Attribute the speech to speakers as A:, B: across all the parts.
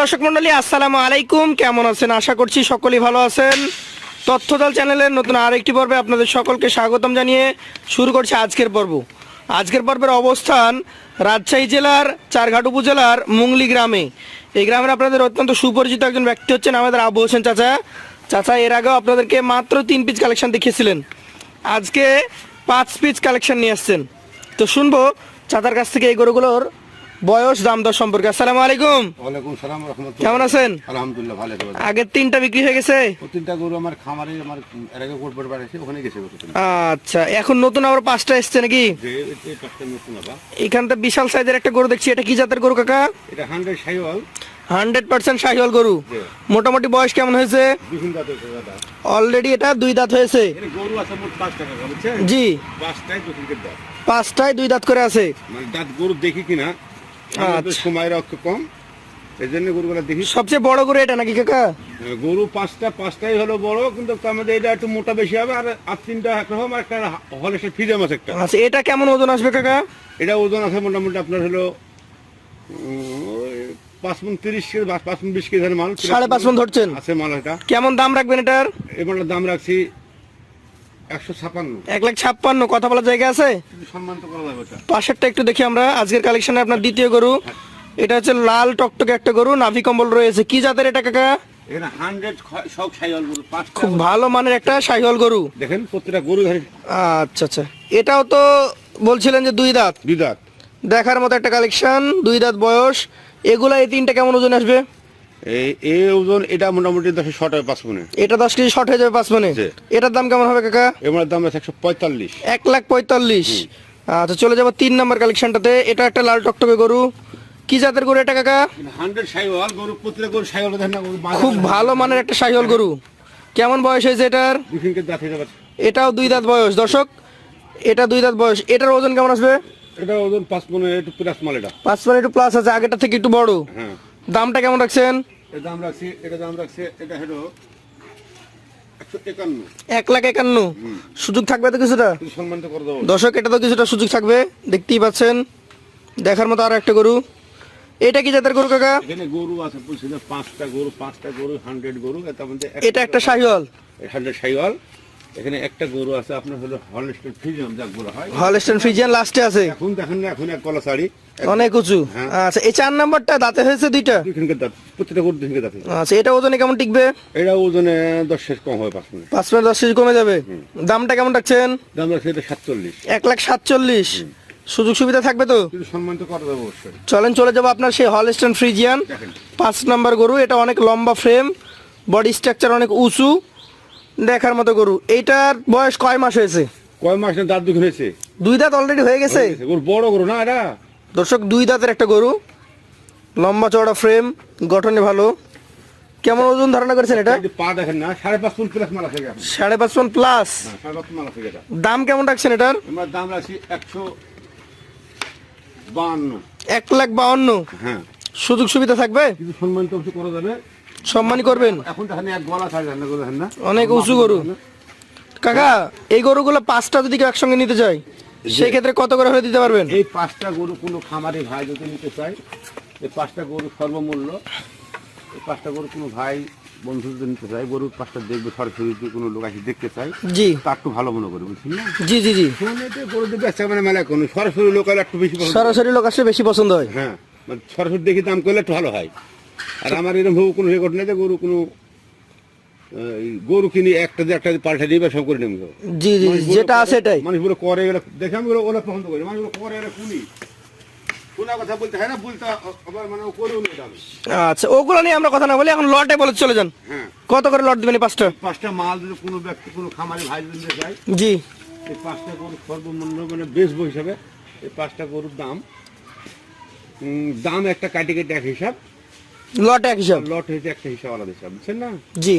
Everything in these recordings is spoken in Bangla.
A: দর্শক মন্ডলী, আসসালামু আলাইকুম। কেমন আছেন? আশা করছি সকলেই ভালো আছেন। তথ্যদল চ্যানেলের নতুন আরেকটি পর্বে আপনাদের সকলকে স্বাগতম জানিয়ে শুরু করছে আজকের পর্ব। আজকের পর্বের অবস্থান রাজশাহী জেলার চারঘাট উপজেলার মুংলি গ্রামে। এই গ্রামের আপনাদের অত্যন্ত সুপরিচিত একজন ব্যক্তি হচ্ছেন আমাদের আবু হোসেন চাচা। চাচা, এর আগেও আপনাদেরকে মাত্র তিন পিস কালেকশন দেখিয়েছিলেন। আজকে পাঁচ পিস কালেকশন নিয়ে আসছেন। তো শুনব চাচার কাছ থেকে এই গরুগুলোর বয়স দাম দর সম্পর্কে। আসসালামু আলাইকুম।
B: ওয়ালাইকুম সালাম রহমতুল্লাহ।
A: কেমন আছেন?
B: আলহামদুলিল্লাহ ভালো আছে।
A: আগের তিনটা বিক্রি হয়ে গেছে?
B: তিনটা গরু আমার খামারে আমার এর আগে কোট পরে বাড়াইছে ওখানে গেছে
A: আচ্ছা এখন নতুন আবার পাঁচটা এসছে নাকি? এখানটা বিশাল সাইজের একটা গরু দেখছি এটা কি জাতের গরু কাকা?
B: এটা hundred Sahiwal.
A: Hundred percent Sahiwal গরু। মোটামুটি বয়স কেমন হয়েছে? অলরেডি এটা দুই দাঁত হয়েছে। জি। পাঁচটায় দুই দাঁত করে আছে।
B: মানে দাঁত গরু দেখি কিনা আমাদের
A: আচ্ছা।
B: সময়ের কম। এই জন্য গরুগুলো দেখি।
A: সবচেয়ে বড় গরু এটা নাকি কাকা?
B: গরু পাঁচটা পাঁচটাই হলো বড় কিন্তু এটা একটু মোটা বেশি হবে আর আর তিনটা একরকম আর একটা হলে সে ফিজাম আছে একটা।
A: আচ্ছা এটা কেমন ওজন আসবে কাকা?
B: এটা ওজন আছে মোটামুটি আপনার হলো পাঁচ মন তিরিশ কেজি পাঁচ মন বিশ কেজি মাল।
A: সাড়ে পাঁচ মন ধরছেন?
B: আছে মাল এটা।
A: কেমন দাম রাখবেন এটার?
B: এবার দাম রাখছি
A: এক লাখ ছাপ্পান্ন কথা বলার জায়গা আছে? পাশেরটা একটু দেখি আমরা আজকের কালেকশনে আপনার দ্বিতীয় গরু। এটা হচ্ছে লাল টকটকে একটা গরু নাভি কম্বল রয়েছে। কি জাতের এটা কাকা? খুব ভালো মানের একটা গরু।
B: দেখেন প্রত্যেকটা গরু
A: আচ্ছা আচ্ছা। এটাও তো বলছিলেন যে দুই দাঁত।
B: দুই দাঁত।
A: দেখার মতো একটা কালেকশন দুই দাঁত বয়স। এগুলা এই তিনটা কেমন ওজন আসবে?
B: এই ওজন এটা মোটামুটি দশ শর্ট পাঁচ মনে।
A: এটা দশ কেজি শর্ট হয়ে যাবে পাঁচ মনে। এটার দাম কেমন হবে কাকা?
B: এবার দাম আছে একশো পঁয়তাল্লিশ।
A: এক লাখ পঁয়তাল্লিশ। আচ্ছা চলে যাব তিন নাম্বার কালেকশনটাতে। এটা একটা লাল টকটকে গরু। কি জাতের গরু এটা কাকা? খুব ভালো মানের একটা শাহিওয়াল গরু। কেমন বয়স হয়েছে এটার?
B: দুখিনকে দাঁত যাবে।
A: এটাও দুই দাঁত বয়স। দর্শক এটা দুই দাঁত বয়স। এটার ওজন কেমন আসবে?
B: এটা ওজন পাঁচ মনে একটু প্লাস মাল এটা।
A: পাঁচ মানে একটু প্লাস আছে আগেটা থেকে একটু বড়।
B: হ্যাঁ।
A: দামটা কেমন রাখছেন?
B: এটা দাম রাখছি এটা দাম রাখছে এটা হলো
A: এক লাখ একান্ন। সুযোগ থাকবে তো কিছুটা? দর্শক এটা তো সুযোগ থাকবে। দেখতেই পাচ্ছেন দেখার মতো আর একটা গরু। এটা কি জাতের গরু কাকা?
B: এখানে গরু আছে পাঁচটা গরু পাঁচটা গরু হান্ড্রেড গরু
A: এটা একটা শাহিওয়াল।
B: হান্ড্রেড সাইওয়াল এখানে একটা গরু আছে আপনার হলো ফ্রিজিয়াম যাক বলা হয়।
A: হলস্টেন লাস্টে আছে।
B: এখন দেখেন না এখন এক কলা শাড়ি।
A: অনেক উঁচু।
B: হ্যাঁ।
A: আচ্ছা এই চার নাম্বারটা দাঁতে হয়েছে দুইটা?
B: দুইখানকে দাঁত প্রত্যেকটা গরু দুইখানকে দাঁত
A: আচ্ছা এটা ওজনে কেমন টিকবে?
B: এটা ওজনে দশ শেষ কম হবে পাঁচ মিনিট।
A: পাঁচ মিনিট দশ কমে যাবে। দামটা কেমন রাখছেন?
B: দাম রাখছে এটা সাতচল্লিশ।
A: এক লাখ সাতচল্লিশ। সুযোগ সুবিধা থাকবে তো?
B: কিন্তু সম্মান তো করা যাবে অবশ্যই।
A: চলেন চলে যাব আপনার সেই হলস্টেন ফ্রিজিয়ান পাঁচ নাম্বার গরু এটা অনেক লম্বা ফ্রেম বডি স্ট্রাকচার অনেক উঁচু। দেখার মতো গরু। এইটার বয়স কয় মাস হয়েছে?
B: কয় মাস না দাঁত দুঃখ হয়েছে।
A: দুই দাঁত অলরেডি হয়ে গেছে?
B: গরু বড় গরু না এটা?
A: দর্শক দুই দাঁতের একটা গরু। লম্বা চওড়া ফ্রেম গঠনে ভালো। কেমন ওজন ধারণা করেছেন এটা?
B: পা দেখেন না সাড়ে পাঁচ ফুট প্লাস মাল আছে।
A: সাড়ে পাঁচ পন প্লাস
B: হ্যাঁ, এটা।
A: দাম কেমন রাখছেন এটার?
B: আমরা দাম রাখছি একশো বাহান্ন
A: এক লাখ বাউন্ন।
B: হ্যাঁ।
A: সুযোগ সুবিধা থাকবে?
B: কিন্তু সম্মান তো অবশ্য করা যাবে।
A: সম্মানই করবেন।
B: এখন এক গলা না
A: অনেক উঁচু গরু। কাকা এই গরুগুলো পাঁচটা যদি কেউ একসঙ্গে নিতে চাই সেই ক্ষেত্রে কত করে হলে দিতে পারবেন?
B: এই পাঁচটা গরু কোনো খামারি ভাই যদি নিতে চাই এই পাঁচটা গরু সর্বমূল্য। এই পাঁচটা গরু কোনো ভাই বন্ধু যদি নিতে চায় গরু পাঁচটা দেখবে সরাসরি যদি কোনো লোক আসে দেখতে চায়
A: জি।
B: তার একটু ভালো মনে করে বুঝছেন না?
A: জি জি জি।
B: গরু দেখবে মানে মেলা কোনো। সরাসরি লোক একটু বেশি
A: সরাসরি লোক আসলে বেশি পছন্দ হয়।
B: হ্যাঁ মানে সরাসরি দেখি দাম করলে একটু ভালো হয়। আর আমার এরকম ভাবে কোনো রেকর্ড নেই যে গরু কোনো গরু কিনে একটা দিয়ে একটা দিয়ে পাল্টে দিবে সব করে নেবে।
A: জি জি যেটা আছে এটাই।
B: মানুষ বলে করে এগুলো দেখে আমি ওরা পছন্দ করি মানুষ বলে করে এরা কুনি। মানে
A: আচ্ছা ওগুলো নিয়ে আমরা কথা না বলি এখন লটে বলে চলে যান।
B: হ্যাঁ।
A: কত করে লট দিবেন পাঁচটা?
B: পাঁচটা মাল যদি কোনো ব্যক্তি কোনো খামারে ভাই যদি নিতে
A: জি।
B: এই পাঁচটা গরু সর্বমূল্য মানে বেচবো হিসাবে এই পাঁচটা গরুর দাম। দাম একটা কাটি কেটে এক হিসাব।
A: লটে এক হিসাব।
B: লট হয়েছে একটা হিসাব আলাদা হিসাব বুঝছেন না?
A: জি।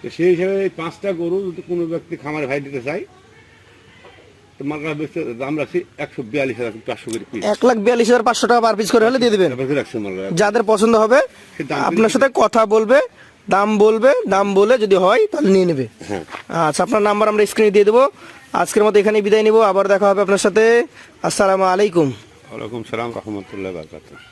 B: তো সেই হিসাবে এই পাঁচটা গরু যদি কোনো ব্যক্তি খামারে ভাই দিতে চায় তো মালটা বেচতে দাম রাখছি একশো বিয়াল্লিশ হাজার পাঁচশো করে পিস
A: এক লাখ বিয়াল্লিশ হাজার পাঁচশো টাকা পার পিস করে হলে দিয়ে দিবেন। যাদের পছন্দ হবে আপনার সাথে কথা বলবে দাম বলবে দাম বলে যদি হয় তাহলে নিয়ে নেবে।
B: হ্যাঁ।
A: আচ্ছা আপনার নাম্বার আমরা স্ক্রিনে দিয়ে দেবো। আজকের মতো এখানে বিদায় নিব। আবার দেখা হবে আপনার সাথে। আসসালামু আলাইকুম।
B: ওয়ালাইকুম সালাম রহমতুল্লাহ বারকাতুহ।